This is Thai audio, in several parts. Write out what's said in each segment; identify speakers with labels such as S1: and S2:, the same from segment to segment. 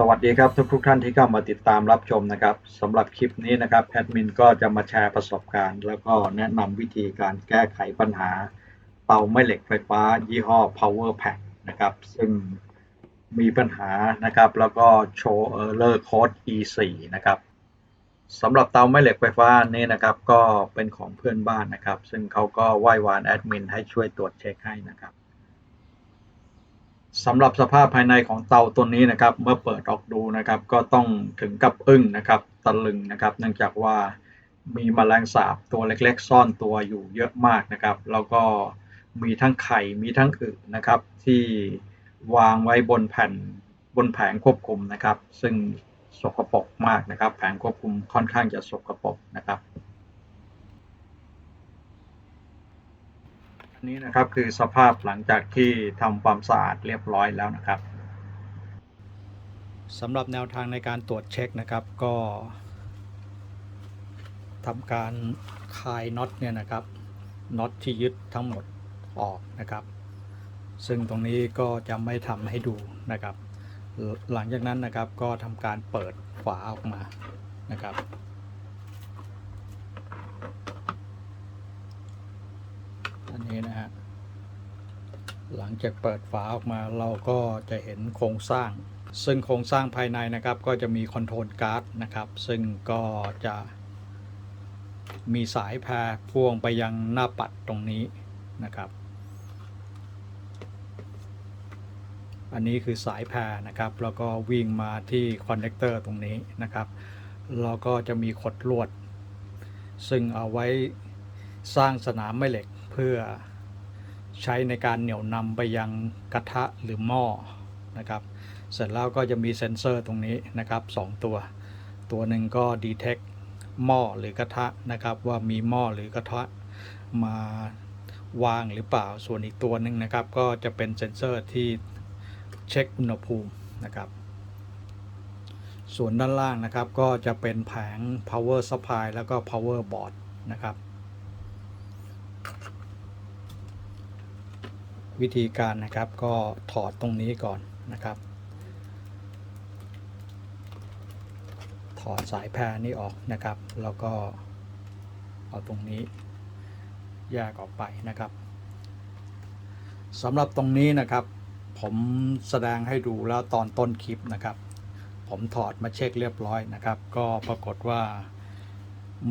S1: สวัสดีครับทุกทุกท่านที่เข้ามาติดตามรับชมนะครับสำหรับคลิปนี้นะครับแอดมินก็จะมาแชร์ประสบการณ์ แล้วก็แนะนำวิธีการแก้ไขปัญหา เตาแม่เหล็กไฟฟ้า ยี่ห้อ Power Pack นะครับ ซึ่งมีปัญหานะครับ แล้วก็โชว์ Error Code E4 นะครับสำหรับเตาแม่เหล็กไฟฟ้านี้นะครับ ก็เป็นของเพื่อนบ้านนะครับ ซึ่งเขาก็ไหว้วานแอดมินให้ช่วยตรวจเช็คให้นะครับ สำหรับสภาพภายในของเตาตัวนี้นะครับ เมื่อเปิดออกดูนะครับ ก็ต้องถึงกับอึ้งนะครับตะลึงนะครับ เนื่องจากว่ามีแมลงสาบตัวเล็กๆ ซ่อนตัวอยู่เยอะมากนะครับ แล้วก็มีทั้งไข่มีทั้งอึนะครับ ที่วางไว้บนแผ่นบนแผงควบคุมนะครับ ซึ่งสกปรกมากนะครับ แผงควบคุมค่อนข้างจะสกปรกนะครับ อันนี้นะครับคือสภาพหลังจากที่ทำความสะอาดเรียบร้อยแล้วนะครับ
S2: สำหรับแนวทางในการตรวจเช็คนะครับก็ทำการคลายน็อตเนี่ยนะครับน็อตที่ยึดทั้งหมดออกนะครับ ซึ่งตรงนี้ก็จะไม่ทำให้ดูนะครับ หลังจากนั้นนะครับก็ทำการเปิดฝาออกมานะครับ นนี้นะฮะ หลังจากเปิดฝาออกมาเราก็จะเห็นโครงสร้าง ซึ่งโครงสร้างภายในนะครับ ก็จะมีคอนโทรลการ์ดนะครับ ซึ่งก็จะมีสายแพรพ่วงไปยังหน้าปัดตรงนี้นะครับ อันนี้คือสายแพรนะครับ แล้วก็วิ่งมาที่คอนเนคเตอร์ตรงนี้นะครับ แล้วก็จะมีขดลวด ซึ่งเอาไว้สร้างสนามแม่เหล็ก พื่อใช้ในการเหนี่ยวนำไปยังกระทะหรือหม้อนะครับ เสร็จแล้วก็จะมีเซ็นเซอร์ตรงนี้นะครับสองตัว ตัวหนึ่งก็ detect หม้อหรือกระทะนะครับ ว่ามีหม้อหรือกระทะมาวางหรือเปล่า ส่วนอีกตัวหนึ่งนะครับ ก็จะเป็นเซ็นเซอร์ที่เช็คอุณหภูมินะครับ ส่วนด้านล่างนะครับก็จะเป็นแผง power supply แล้วก็ power board นะครับ วิธีการนะครับก็ถอดตรงนี้ก่อนนะครับ ถอดสายแพรนี้ออกนะครับ แล้วก็เอาตรงนี้แยกออกไปนะครับสำหรับตรงนี้นะครับ ผมแสดงให้ดูแล้วตอนต้นคลิปนะครับ ผมถอดมาเช็คเรียบร้อยนะครับ ก็ปรากฏว่า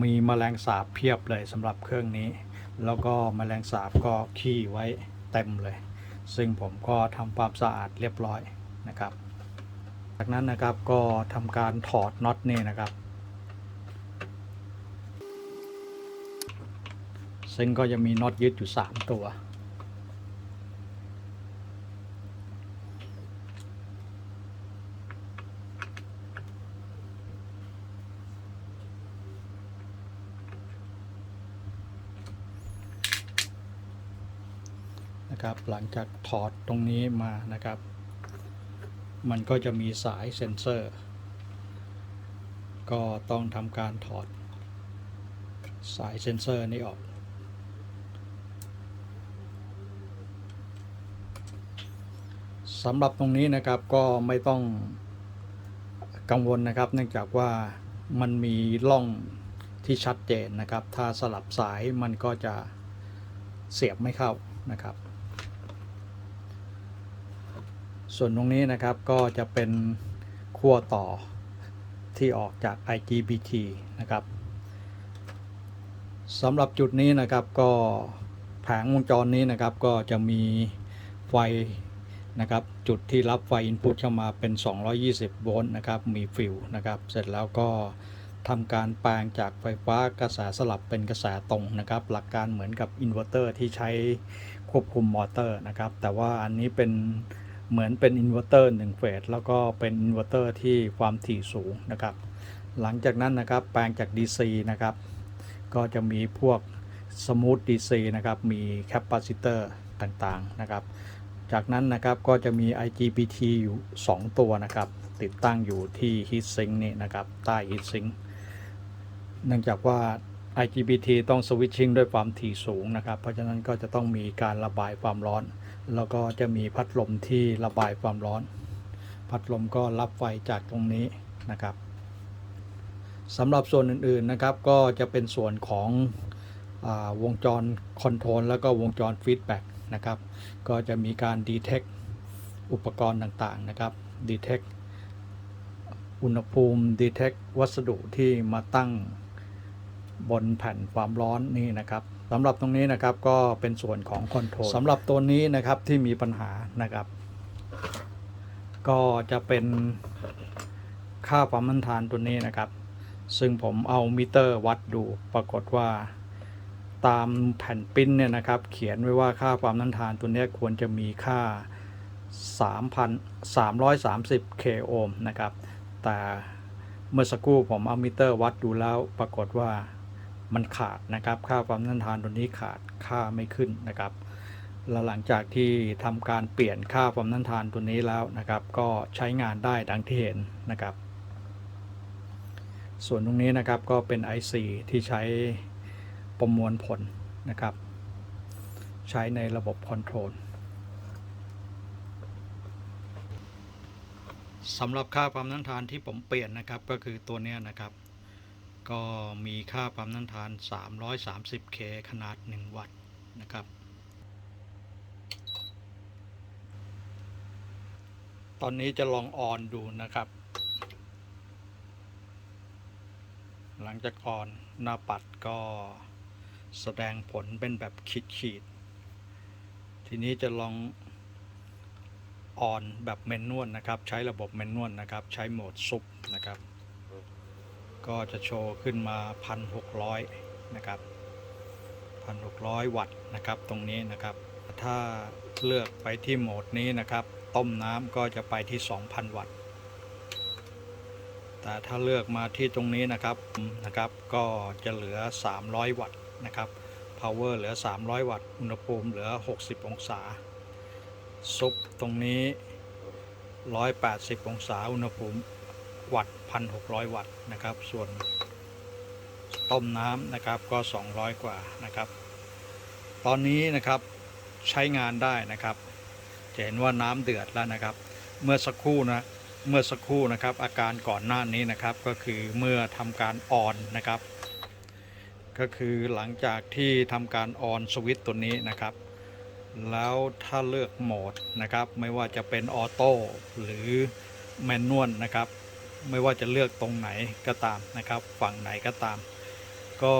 S2: มีแมลงสาบเพียบเลยสำหรับเครื่องนี้ แล้วก็แมลงสาบก็ขี้ไว้ เต็มเลย ซึ่งผมก็ทำความสะอาดเรียบร้อยนะครับ จากนั้นนะครับก็ทำการถอดน็อตนี่นะครับ ซึ่งก็จะมีน็อตยึดอยู่ 3 ตัว นะครับ หลังจากถอดตรงนี้มานะครับ มันก็จะมีสายเซ็นเซอร์ ก็ต้องทำการถอด สายเซ็นเซอร์นี้ออก สำหรับตรงนี้นะครับก็ไม่ต้องกังวลนะครับ เนื่องจากว่ามันมีร่องที่ชัดเจนนะครับ ถ้าสลับสายมันก็จะเสียบไม่เข้านะครับ ส่วนตรงนี้นะครับก็จะเป็นขั้วต่อที่ออกจาก IGBT นะครับสำหรับจุดนี้นะครับก็แผงวงจรนี้นะครับก็จะมีไฟนะครับจุดที่รับไฟอินพุตเข้ามาเป็น 220 โวลต์นะครับมีฟิวนะครับเสร็จแล้วก็ทำการแปลงจากไฟฟ้ากระแสสลับเป็นกระแสตรงนะครับ หลักการเหมือนกับอินเวอร์เตอร์ที่ใช้ควบคุมมอเตอร์นะครับ แต่ว่าอันนี้เป็น เหมือนเป็นอินเวอร์เตอร์1เฟสแล้วก็เป็นอินเวอร์เตอร์ที่ความถี่สูงนะครับ หลังจากนั้นนะครับแปลงจาก DC นะครับ ก็จะมีพวกสมูท DC นะครับ มีแคปซิเตอร์ต่างๆนะครับ จากนั้นนะครับก็จะมี IGBT อยู่ 2 ตัวนะครับ ติดตั้งอยู่ที่ Heat Sink นี่นะครับ ใต้ Heat Sink เนื่องจากว่า IGBT ต้องสวิตชิ่งด้วยความถี่สูงนะครับ เพราะฉะนั้นก็จะต้องมีการระบายความร้อน แล้วก็จะมีพัดลมที่ระบายความร้อน พัดลมก็รับไฟจากตรงนี้นะครับสำหรับส่วนอื่นๆนะครับก็จะเป็นส่วนของอวงจรคอนโทรลแล้วก็วงจรฟีดแบ็กนะครับก็จะมีการดีเทคอุปกรณ์ต่างๆนะครับดีเทคอุณหภูมิดีเทควัสดุที่มาตั้งบนแผ่นความร้อนนี่นะครับ สำหรับตรงนี้นะครับก็เป็นส่วนของคอนโทรลสำหรับตัวนี้นะครับที่มีปัญหานะครับ ก็จะเป็นค่าความต้นทานตัวนี้นะครับ ซึ่งผมเอามิเตอร์วัดดูปรากฏว่าตามแผ่นปิ้นเนี่ยนะครับ เขียนไว้ว่าค่าความต้านทานตัวนี้ควรจะมีค่า 3,330 k โอห์มนะครับ แต่เมื่อสักครู่ผมเอามิเตอร์วัดดูแล้วปรากฏว่า มันขาดนะครับค่าความต้านทานตัวนี้ขาดค่าไม่ขึ้นนะครับแล้วหลังจากที่ทำการเปลี่ยนค่าความต้านทานตัวนี้แล้วนะครับ ก็ใช้งานได้ดังที่เห็นนะครับ ส่วนตรงนี้นะครับก็เป็น IC ที่ใช้ประมวลผลนะครับ ใช้ในระบบคอนโทรลสำหรับค่าความต้านทานที่ผมเปลี่ยนนะครับก็คือตัวนี้นะครับ ก็มีค่าความต้านทาน 330K ขนาด 1 วัตต์นะครับ ตอนนี้จะลองออนดูนะครับ หลังจากออนหน้าปัดก็แสดงผลเป็นแบบขีดขีด ทีนี้จะลองออนแบบเมนนวลนะครับ ใช้ระบบเมนนวลนะครับ ใช้โหมดซุปนะครับ ก็จะโชว์ขึ้นมา 1,600 นะครับ 1,600 วัตต์นะครับตรงนี้นะครับ ถ้าเลือกไปที่โหมดนี้นะครับ ต้มน้ำก็จะไปที่ 2,000 วัตต์ แต่ถ้าเลือกมาที่ตรงนี้นะครับนะครับ ก็จะเหลือ 300 วัตต์นะครับ power เหลือ 300 วัตต์ อุณหภูมิเหลือ 60 องศา ซุปตรงนี้ 180 องศา อุณหภูมิวัตต์ 1,600 วัตต์นะครับ ส่วนต้มน้ำนะครับก็ 200 กว่านะครับ ตอนนี้นะครับใช้งานได้นะครับ จะเห็นว่าน้ำเดือดแล้วนะครับ เมื่อสักครู่นะเมื่อสักครู่นะครับ อาการก่อนหน้านี้นะครับก็คือเมื่อทำการออนนะครับ ก็คือหลังจากที่ทำการออนสวิตช์ตัวนี้นะครับ แล้วถ้าเลือกโหมดนะครับ ไม่ว่าจะเป็นออโต้หรือแมนนวลนะครับ ไม่ว่าจะเลือกตรงไหนก็ตามนะครับ ฝั่งไหนก็ตาม ก็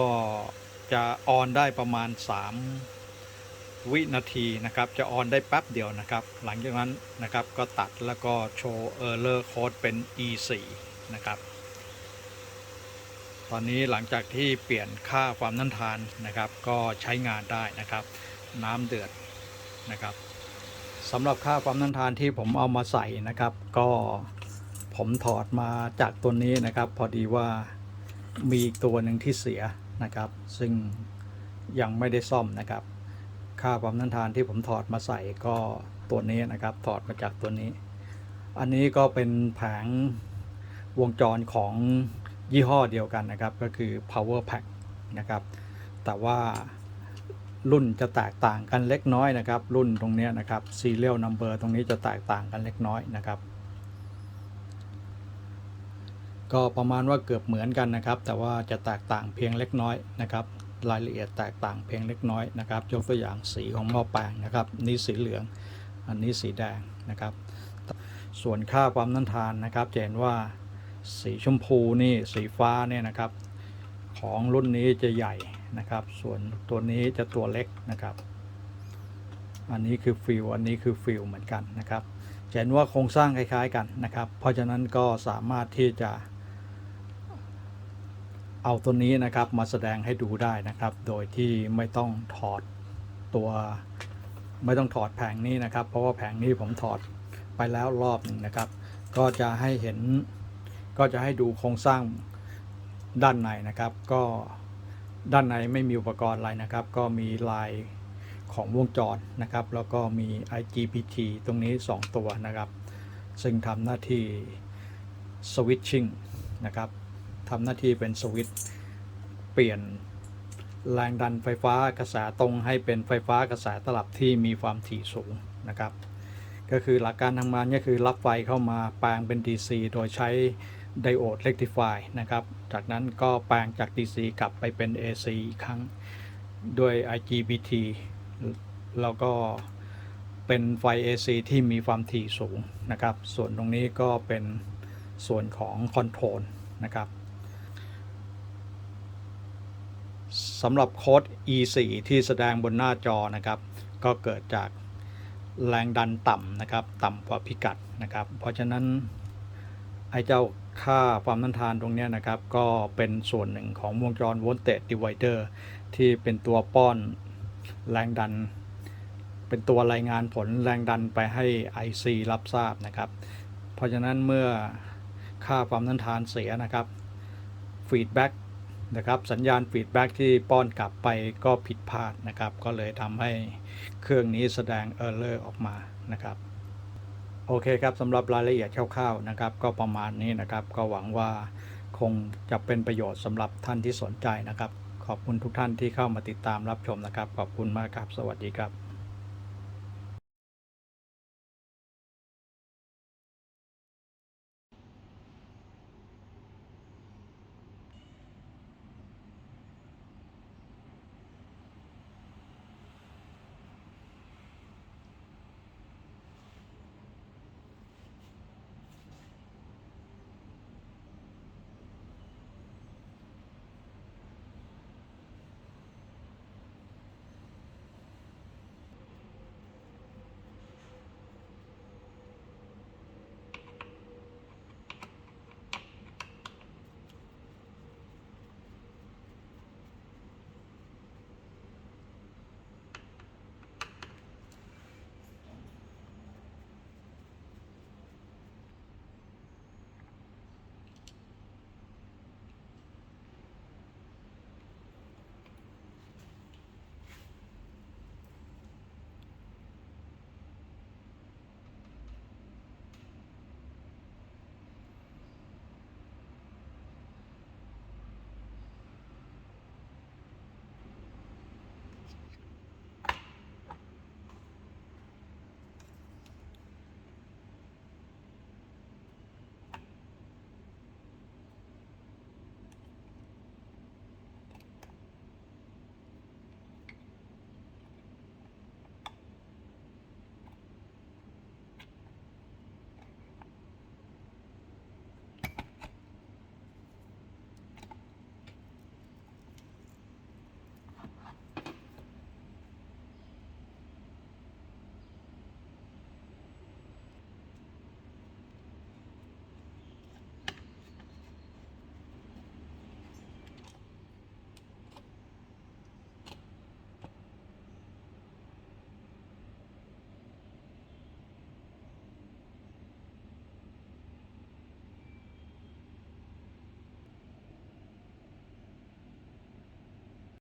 S2: จะออนได้ประมาณ 3 วินาทีนะครับ จะออนได้แป๊บเดียวนะครับ หลังจากนั้นนะครับก็ตัดแล้วก็โชว์ Error Code เป็น E4 นะครับตอนนี้หลังจากที่เปลี่ยนค่าความต้านทานนะครับ ก็ใช้งานได้นะครับ น้ำเดือดนะครับสำหรับค่าความต้านทานที่ผมเอามาใส่นะครับ ก็ ผมถอดมาจากตัวนี้นะครับ พอดีว่ามีอีกตัวหนึ่งที่เสียนะครับ ซึ่งยังไม่ได้ซ่อมนะครับ ค่าความต้านทานที่ผมถอดมาใส่ก็ตัวนี้นะครับ ถอดมาจากตัวนี้ อันนี้ก็เป็นแผงวงจรของยี่ห้อเดียวกันนะครับ ก็คือ power pack นะครับ แต่ว่ารุ่นจะแตกต่างกันเล็กน้อยนะครับ รุ่นตรงนี้นะครับ serial number ตรงนี้จะแตกต่างกันเล็กน้อยนะครับ ก็ประมาณว่าเกือบเหมือนกันนะครับ แต่ว่าจะแตกต่างเพียงเล็กน้อยนะครับ รายละเอียดแตกต่างเพียงเล็กน้อยนะครับ ยกตัวอย่างสีของหม้อแปลงนะครับ นี่สีเหลือง อันนี้สีแดงนะครับ ส่วนค่าความต้านทานนะครับจะเห็นว่าสีชมพูนี่สีฟ้าเนี่ยนะครับ ของรุ่นนี้จะใหญ่นะครับ ส่วนตัวนี้จะตัวเล็กนะครับ อันนี้คือฟิลอันนี้คือฟิลเหมือนกันนะครับเห็นว่าโครงสร้างคล้ายๆกันนะครับ เพราะฉะนั้นก็สามารถที่จะ เอาตัวนี้นะครับมาแสดงให้ดูได้นะครับ โดยที่ไม่ต้องถอดตัวไม่ต้องถอดแผงนี้นะครับ เพราะว่าแผงนี้ผมถอดไปแล้วรอบหนึ่งนะครับ ก็จะให้เห็นก็จะให้ดูโครงสร้างด้านในนะครับ ก็ด้านในไม่มีอุปกรณ์อะไรนะครับ ก็มีลายของวงจรนะครับ แล้วก็มี IGBT ตรงนี้ 2 ตัวนะครับ ซึ่งทำหน้าที่ switching นะครับ ทำหน้าที่เป็นสวิตช์เปลี่ยนแรงดันไฟฟ้ากระแสตรงให้เป็นไฟฟ้ากระแสตลับที่มีความถี่สูงนะครับ ก็คือหลักการทำงานก็คือรับไฟเข้ามาแปลงเป็น DC โดยใช้ไดโอด rectify นะครับ จากนั้นก็แปลงจาก DC กลับไปเป็น AC อีกครั้งด้วย IGBT แล้วก็เป็นไฟ AC ที่มีความถี่สูงนะครับ ส่วนตรงนี้ก็เป็นส่วนของคอนโทรลนะครับ สำหรับโค้ด E4 ที่แสดงบนหน้าจอนะครับ ก็เกิดจากแรงดันต่ำนะครับ ต่ำกว่าพิกัดนะครับ เพราะฉะนั้นไอ้เจ้าค่าความต้านทานตรงนี้นะครับ ก็เป็นส่วนหนึ่งของวงจร voltage divider ที่เป็นตัวป้อนแรงดัน เป็นตัวรายงานผลแรงดันไปให้ IC รับทราบนะครับ เพราะฉะนั้นเมื่อค่าความต้านทานเสียนะครับ feedback นะครับสัญญาณฟีดแบ็กที่ป้อนกลับไปก็ผิดพลาดนะครับ ก็เลยทำให้เครื่องนี้แสดง Error ออกมานะครับโอเคครับสำหรับรายละเอียดคร่าวๆนะครับ ก็ประมาณนี้นะครับ ก็หวังว่าคงจะเป็นประโยชน์สำหรับท่านที่สนใจนะครับ ขอบคุณทุกท่านที่เข้ามาติดตามรับชมนะครับ ขอบคุณมากครับ สวัสดีครับ